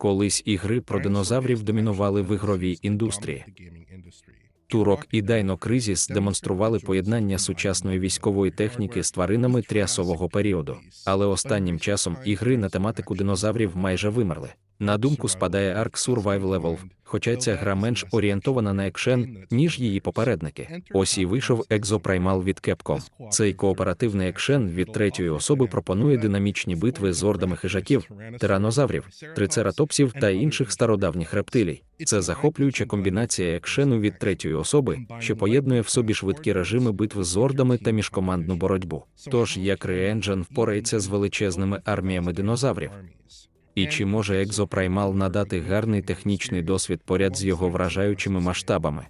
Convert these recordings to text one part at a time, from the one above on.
Колись ігри про динозаврів домінували в ігровій індустрії. Турок і Дайно Кризіс демонстрували поєднання сучасної військової техніки з тваринами трясового періоду. Але останнім часом ігри на тематику динозаврів майже вимерли. На думку спадає Ark Survival Evolved, хоча ця гра менш орієнтована на екшен, ніж її попередники. Ось і вийшов Exoprimal від Capcom. Цей кооперативний екшен від третьої особи пропонує динамічні битви з ордами хижаків, тиранозаврів, трицератопсів та інших стародавніх рептилій. Це захоплююча комбінація екшену від третьої особи, що поєднує в собі швидкі режими битв з ордами та міжкомандну боротьбу. Тож як Re-Engine впорається з величезними арміями динозаврів. І чи може Екзопраймал надати гарний технічний досвід поряд з його вражаючими масштабами?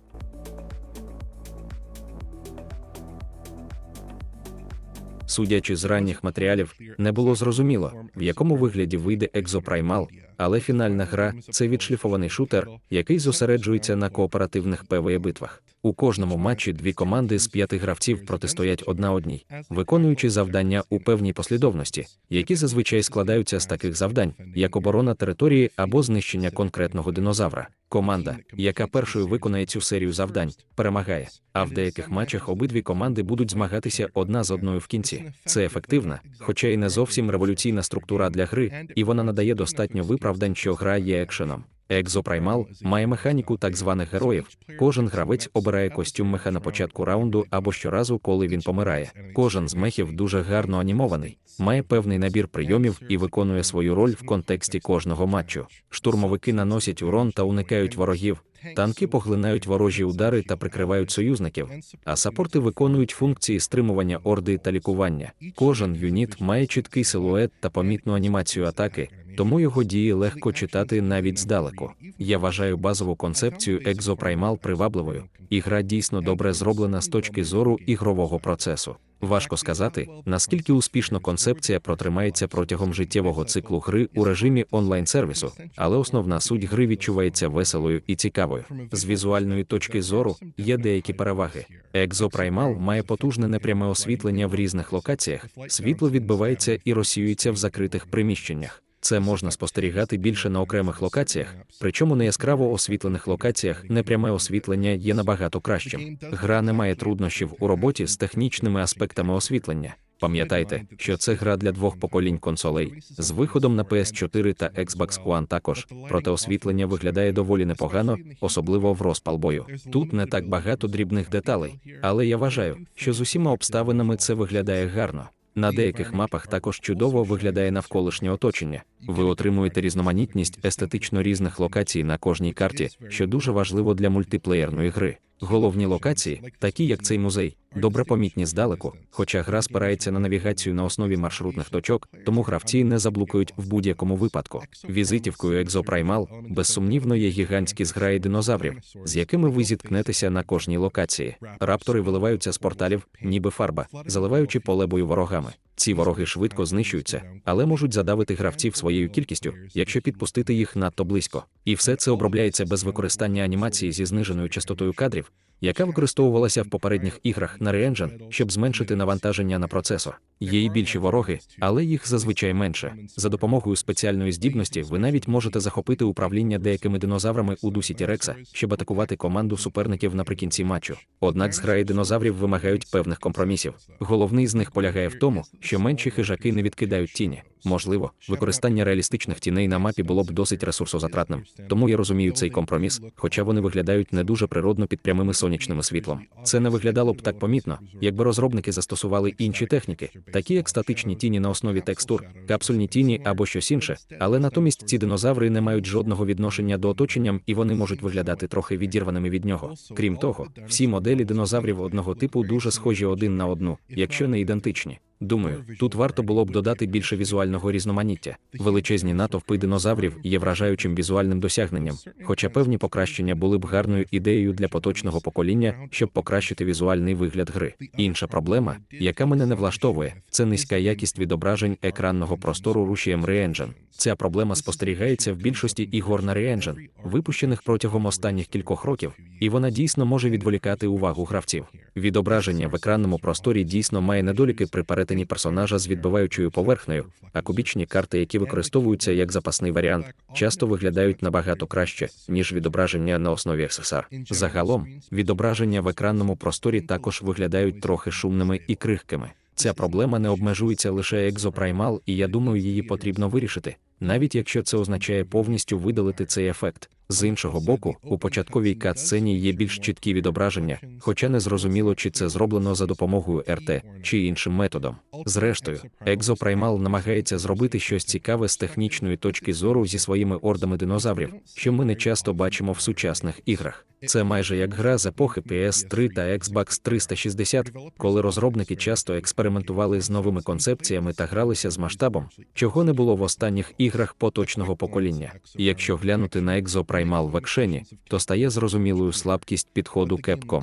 Судячи з ранніх матеріалів, не було зрозуміло, в якому вигляді вийде Екзопраймал, але фінальна гра це відшліфований шутер, який зосереджується на кооперативних пве битвах. У кожному матчі дві команди з п'яти гравців протистоять одна одній, виконуючи завдання у певній послідовності, які зазвичай складаються з таких завдань, як оборона території або знищення конкретного динозавра. Команда, яка першою виконає цю серію завдань, перемагає. А в деяких матчах обидві команди будуть змагатися одна з одною в кінці. Це ефективна, хоча й не зовсім революційна структура для гри, і вона надає достатньо виправдань, що гра є екшеном. Екзопраймал має механіку так званих героїв. Кожен гравець обирає костюм меха на початку раунду або щоразу, коли він помирає. Кожен з мехів дуже гарно анімований, має певний набір прийомів і виконує свою роль в контексті кожного матчу. Штурмовики наносять урон та уникають ворогів. Танки поглинають ворожі удари та прикривають союзників, а сапорти виконують функції стримування орди та лікування. Кожен юніт має чіткий силует та помітну анімацію атаки, тому його дії легко читати навіть здалеку. Я вважаю базову концепцію екзопраймал привабливою, і гра дійсно добре зроблена з точки зору ігрового процесу. Важко сказати, наскільки успішно концепція протримається протягом життєвого циклу гри у режимі онлайн-сервісу, але основна суть гри відчувається веселою і цікавою. З візуальної точки зору є деякі переваги. Екзопраймал має потужне непряме освітлення в різних локаціях, світло відбивається і розсіюється в закритих приміщеннях. Це можна спостерігати більше на окремих локаціях, причому на яскраво освітлених локаціях непряме освітлення є набагато кращим. Гра не має труднощів у роботі з технічними аспектами освітлення. Пам'ятайте, що це гра для двох поколінь консолей з виходом на PS4 та Xbox One також, проте освітлення виглядає доволі непогано, особливо в розпал бою. Тут не так багато дрібних деталей, але я вважаю, що з усіма обставинами це виглядає гарно. На деяких мапах також чудово виглядає навколишнє оточення. Ви отримуєте різноманітність естетично різних локацій на кожній карті, що дуже важливо для мультиплеєрної гри. Головні локації, такі як цей музей, добре помітні здалеку, хоча гра спирається на навігацію на основі маршрутних точок, тому гравці не заблукають в будь-якому випадку. Візитівкою Екзопраймал безсумнівно є гігантські зграї динозаврів, з якими ви зіткнетеся на кожній локації. Раптори виливаються з порталів, ніби фарба, заливаючи поле бою ворогами. Ці вороги швидко знищуються, але можуть задавити гравців своєю кількістю, якщо підпустити їх надто близько. І все це обробляється без використання анімації зі зниженою частотою кадрів, яка використовувалася в попередніх іграх на Re-Engine, щоб зменшити навантаження на процесор. Є і більші вороги, але їх зазвичай менше. За допомогою спеціальної здібності ви навіть можете захопити управління деякими динозаврами у дусі Тірекса, щоб атакувати команду суперників наприкінці матчу. Однак зграї динозаврів вимагають певних компромісів. Головний з них полягає в тому, що менші хижаки не відкидають тіні. Можливо, використання реалістичних тіней на мапі було б досить ресурсозатратним, тому я розумію цей компроміс, хоча вони виглядають не дуже природно під прямими сонячним світлом. Це не виглядало б так помітно, якби розробники застосували інші техніки, такі як статичні тіні на основі текстур, капсульні тіні або щось інше, але натомість ці динозаври не мають жодного відношення до оточення і вони можуть виглядати трохи відірваними від нього. Крім того, всі моделі динозаврів одного типу дуже схожі один на одну, якщо не ідентичні. Думаю, тут варто було б додати більше візуального різноманіття. Величезні натовпи динозаврів є вражаючим візуальним досягненням, хоча певні покращення були б гарною ідеєю для поточного покоління, щоб покращити візуальний вигляд гри. Інша проблема, яка мене не влаштовує, це низька якість відображень екранного простору рушієм Re-Engine. Ця проблема спостерігається в більшості ігор на Re-Engine, випущених протягом останніх кількох років, і вона дійсно може відволікати увагу гравців. Відображення в екранному просторі дійсно має недоліки при перетині перетині персонажа з відбиваючою поверхнею, а кубічні карти, які використовуються як запасний варіант, часто виглядають набагато краще, ніж відображення на основі SSR. Загалом, відображення в екранному просторі також виглядають трохи шумними і крихкими. Ця проблема не обмежується лише екзопраймал, і я думаю, її потрібно вирішити, навіть якщо це означає повністю видалити цей ефект. З іншого боку, у початковій кат-сцені є більш чіткі відображення, хоча не зрозуміло, чи це зроблено за допомогою РТ чи іншим методом. Зрештою, екзопраймал намагається зробити щось цікаве з технічної точки зору зі своїми ордами динозаврів, що ми не часто бачимо в сучасних іграх. Це майже як гра з епохи PS3 та Xbox 360, коли розробники часто експериментували з новими концепціями та гралися з масштабом, чого не було в останніх іграх поточного покоління. Якщо глянути на екзопраймал в екшені, то стає зрозумілою слабкість підходу Capcom.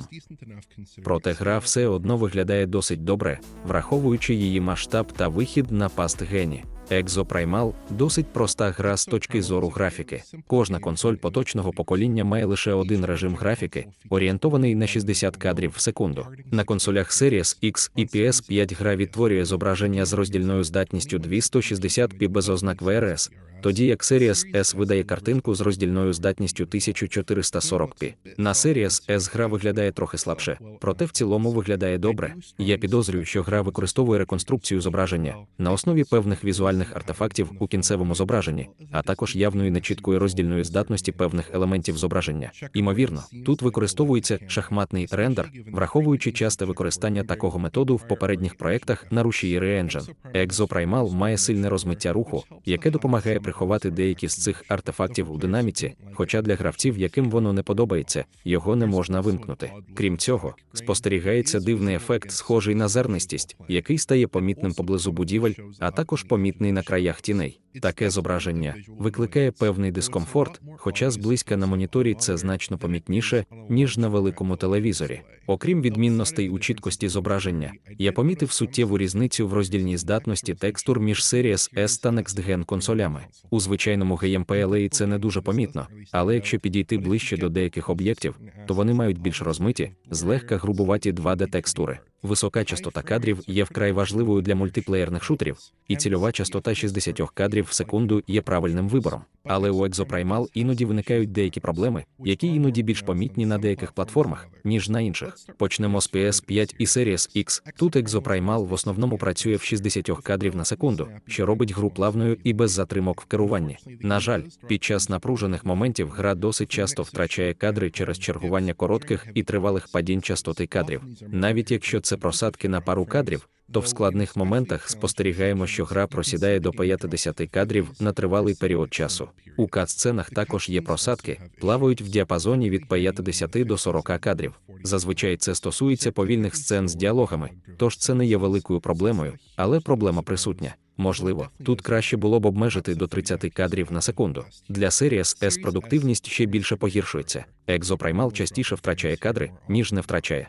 Проте гра все одно виглядає досить добре, враховуючи її масштаб та вихід на паст гені. Exoprimal – досить проста гра з точки зору графіки. Кожна консоль поточного покоління має лише один режим графіки, орієнтований на 60 кадрів в секунду. На консолях Series X і PS5 гра відтворює зображення з роздільною здатністю 260p без ознак VRS, тоді як Series S видає картинку з роздільною здатністю 1440p. На Series S гра виглядає трохи слабше, проте в цілому виглядає добре. Я підозрюю, що гра використовує реконструкцію зображення на основі певних візуальних артефактів у кінцевому зображенні, а також явної нечіткої роздільної здатності певних елементів зображення. Імовірно, тут використовується шахматний рендер, враховуючи часте використання такого методу в попередніх проєктах на рушії Re-Engine. Exoprimal має сильне розмиття руху, яке допомагає приховати деякі з цих артефактів у динаміці, хоча для гравців, яким воно не подобається, його не можна вимкнути. Крім цього, спостерігається дивний ефект, схожий на зернистість, який стає помітним поблизу будівель, а також помітний на краях тіней. Таке зображення викликає певний дискомфорт, хоча зблизька на моніторі це значно помітніше, ніж на великому телевізорі. Окрім відмінностей у чіткості зображення, я помітив суттєву різницю в роздільній здатності текстур між Series S та Next Gen консолями. У звичайному GMPLA це не дуже помітно, але якщо підійти ближче до деяких об'єктів, то вони мають більш розмиті, злегка грубуваті 2D-текстури. Висока частота кадрів є вкрай важливою для мультиплеєрних шутерів, і цільова частота 60 кадрів в секунду є правильним вибором. Але у Exoprimal іноді виникають деякі проблеми, які іноді більш помітні на деяких платформах, ніж на інших. Почнемо з PS5 і Series X. Тут Exoprimal в основному працює в 60 кадрів на секунду, що робить гру плавною і без затримок в керуванні. На жаль, під час напружених моментів гра досить часто втрачає кадри через чергування коротких і тривалих падінь частоти кадрів, навіть якщо це просадки на пару кадрів то в складних моментах спостерігаємо, що гра просідає до 50 кадрів на тривалий період часу. У кат-сценах також є просадки, плавають в діапазоні від 50 до 40 кадрів. Зазвичай це стосується повільних сцен з діалогами, тож це не є великою проблемою, але проблема присутня. Можливо, тут краще було б обмежити до 30 кадрів на секунду. Для Series S продуктивність ще більше погіршується. Екзопраймал частіше втрачає кадри, ніж не втрачає.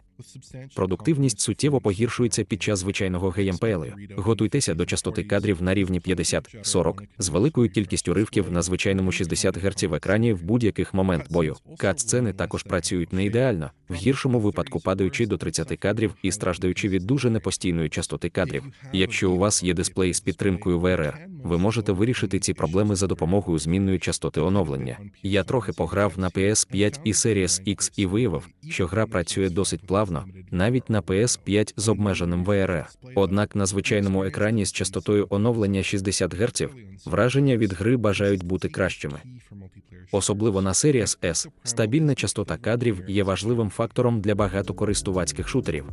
Продуктивність суттєво погіршується під час звичайного GMPL. Готуйтеся до частоти кадрів на рівні 50-40 з великою кількістю ривків на звичайному 60 Гц в екрані в будь-яких момент бою. Кат-сцени також працюють не ідеально, в гіршому випадку падаючи до 30 кадрів і страждаючи від дуже непостійної частоти кадрів. Якщо у вас є дисплей з підтримкою VRR, ви можете вирішити ці проблеми за допомогою змінної частоти оновлення. Я трохи пограв на PS5 і Series X і виявив, що гра працює досить плавно, навіть на PS5 з обмеженим VRR. Однак на звичайному екрані з частотою оновлення 60 Гц враження від гри бажають бути кращими. Особливо на Series S стабільна частота кадрів є важливим фактором для багатокористувацьких шутерів.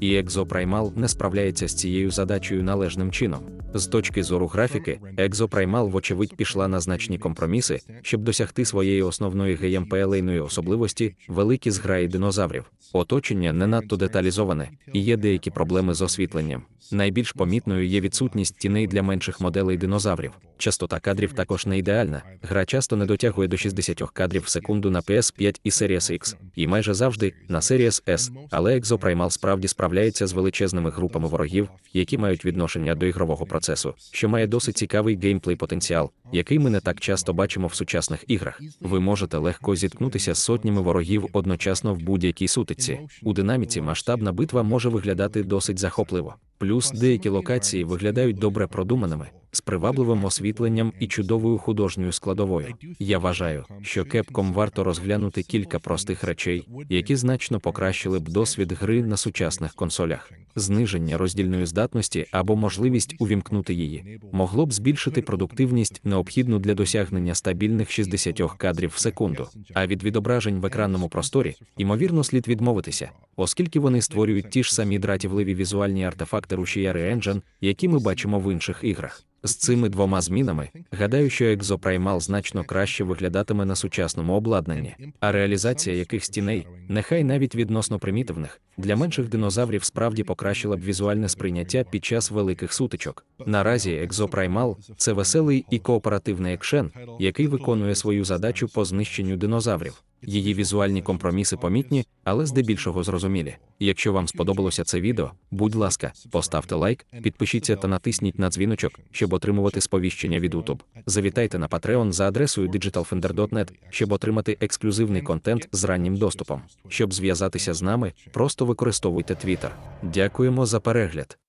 І Exoprimal не справляється з цією задачею належним чином. З точки зору графіки, Exoprimal, вочевидь, пішла на значні компроміси, щоб досягти своєї основної геймплейної особливості великі зграї динозаврів. Оточення не надто деталізоване, і є деякі проблеми з освітленням. Найбільш помітною є відсутність тіней для менших моделей динозаврів. Частота кадрів також не ідеальна. Гра часто не дотягує до 60 кадрів в секунду на PS5 і Series X, і майже завжди на Series S, але Exoprimal справді справляється з величезними групами ворогів, які мають відношення до ігрового процесу, що має досить цікавий геймплей потенціал, який ми не так часто бачимо в сучасних іграх. Ви можете легко зіткнутися з сотнями ворогів одночасно в будь-якій сутиці. У динаміці масштабна битва може виглядати досить захопливо. Плюс деякі локації виглядають добре продуманими, з привабливим освітленням і чудовою художньою складовою. Я вважаю, що кепком варто розглянути кілька простих речей, які значно покращили б досвід гри на сучасних консолях. Зниження роздільної здатності або можливість увімкнути її могло б збільшити продуктивність, необхідну для досягнення стабільних 60 кадрів в секунду. А від відображень в екранному просторі, ймовірно, слід відмовитися, оскільки вони створюють ті ж самі дратівливі візуальні артефакти Rushiari Engine, які ми бачимо в інших іграх. З цими двома змінами гадаю, що Exoprimal значно краще виглядатиме на сучасному обладнанні, а реалізація яких стіней, нехай навіть відносно примітивних, для менших динозаврів справді покращила б візуальне сприйняття під час великих сутичок. Наразі Exoprimal – це веселий і кооперативний екшен, який виконує свою задачу по знищенню динозаврів. Її візуальні компроміси помітні, але здебільшого зрозумілі. Якщо вам сподобалося це відео, будь ласка, поставте лайк, підпишіться та натисніть на дзвіночок, щоб отримувати сповіщення від YouTube. Завітайте на Patreon за адресою digitalfender.net, щоб отримати ексклюзивний контент з раннім доступом. Щоб зв'язатися з нами, просто використовуйте Twitter. Дякуємо за перегляд.